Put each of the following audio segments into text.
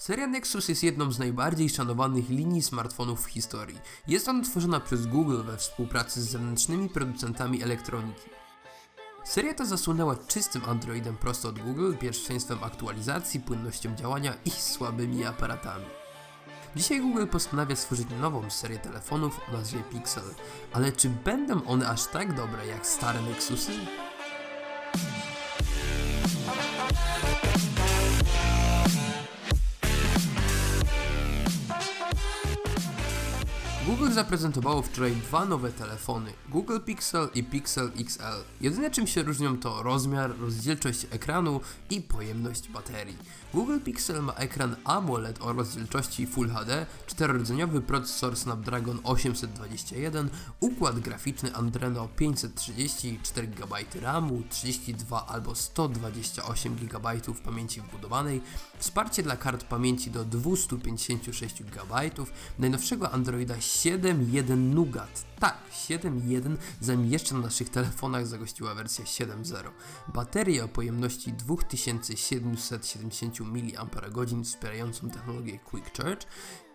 Seria Nexus jest jedną z najbardziej szanowanych linii smartfonów w historii. Jest ona tworzona przez Google we współpracy z zewnętrznymi producentami elektroniki. Seria ta zasłynęła czystym Androidem prosto od Google, pierwszeństwem aktualizacji, płynnością działania i słabymi aparatami. Dzisiaj Google postanawia stworzyć nową serię telefonów o nazwie Pixel, ale czy będą one aż tak dobre jak stare Nexusy? Google zaprezentowało wczoraj dwa nowe telefony, Google Pixel i Pixel XL. Jedyne czym się różnią to rozmiar, rozdzielczość ekranu i pojemność baterii. Google Pixel ma ekran AMOLED o rozdzielczości Full HD, czterorodzeniowy procesor Snapdragon 821, układ graficzny Adreno 530, 4 GB RAMu, 32 albo 128 GB pamięci wbudowanej, wsparcie dla kart pamięci do 256 GB, najnowszego Androida 7.1 Nougat. Tak, 7.1, zanim jeszcze na naszych telefonach zagościła wersja 7.0. Baterię o pojemności 2770 mAh wspierającą technologię Quick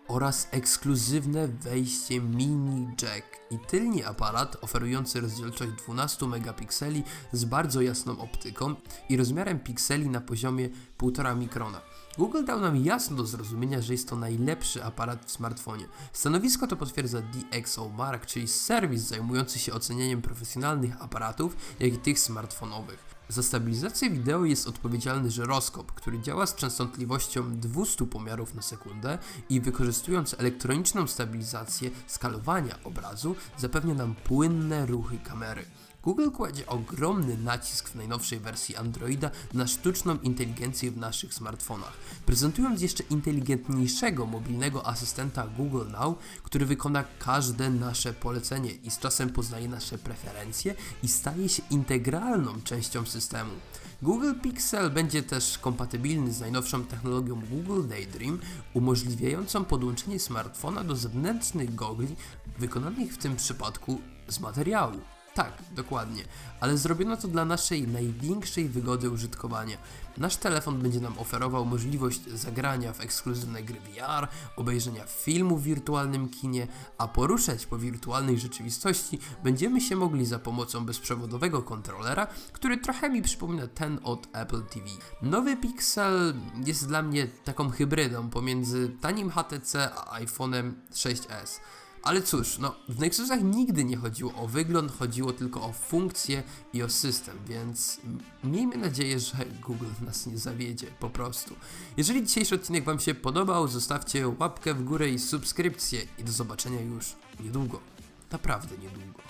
oraz ekskluzywne wejście mini jack i tylni aparat oferujący rozdzielczość 12 megapikseli z bardzo jasną optyką i rozmiarem pikseli na poziomie 1,5 mikrona. Google dał nam jasno do zrozumienia, że jest to najlepszy aparat w smartfonie. Stanowisko to potwierdza DxO Mark, czyli serwis zajmujący się ocenianiem profesjonalnych aparatów, jak i tych smartfonowych. Za stabilizację wideo jest odpowiedzialny żyroskop, który działa z częstotliwością 200 pomiarów na sekundę i wykorzystując elektroniczną stabilizację skalowania obrazu zapewnia nam płynne ruchy kamery. Google kładzie ogromny nacisk w najnowszej wersji Androida na sztuczną inteligencję w naszych smartfonach, prezentując jeszcze inteligentniejszego mobilnego asystenta Google Now, który wykona każde nasze polecenie i z czasem poznaje nasze preferencje i staje się integralną częścią systemu. Google Pixel będzie też kompatybilny z najnowszą technologią Google Daydream, umożliwiającą podłączenie smartfona do zewnętrznych gogli, wykonanych w tym przypadku z materiału. Tak, dokładnie, ale zrobiono to dla naszej największej wygody użytkowania. Nasz telefon będzie nam oferował możliwość zagrania w ekskluzywne gry VR, obejrzenia filmu w wirtualnym kinie, a poruszać po wirtualnej rzeczywistości będziemy się mogli za pomocą bezprzewodowego kontrolera, który trochę mi przypomina ten od Apple TV. Nowy Pixel jest dla mnie taką hybrydą pomiędzy tanim HTC a iPhone'em 6s. Ale cóż, no, w Nexusach nigdy nie chodziło o wygląd, chodziło tylko o funkcję i o system, więc miejmy nadzieję, że Google nas nie zawiedzie, po prostu. Jeżeli dzisiejszy odcinek Wam się podobał, zostawcie łapkę w górę i subskrypcję i do zobaczenia już niedługo. Naprawdę niedługo.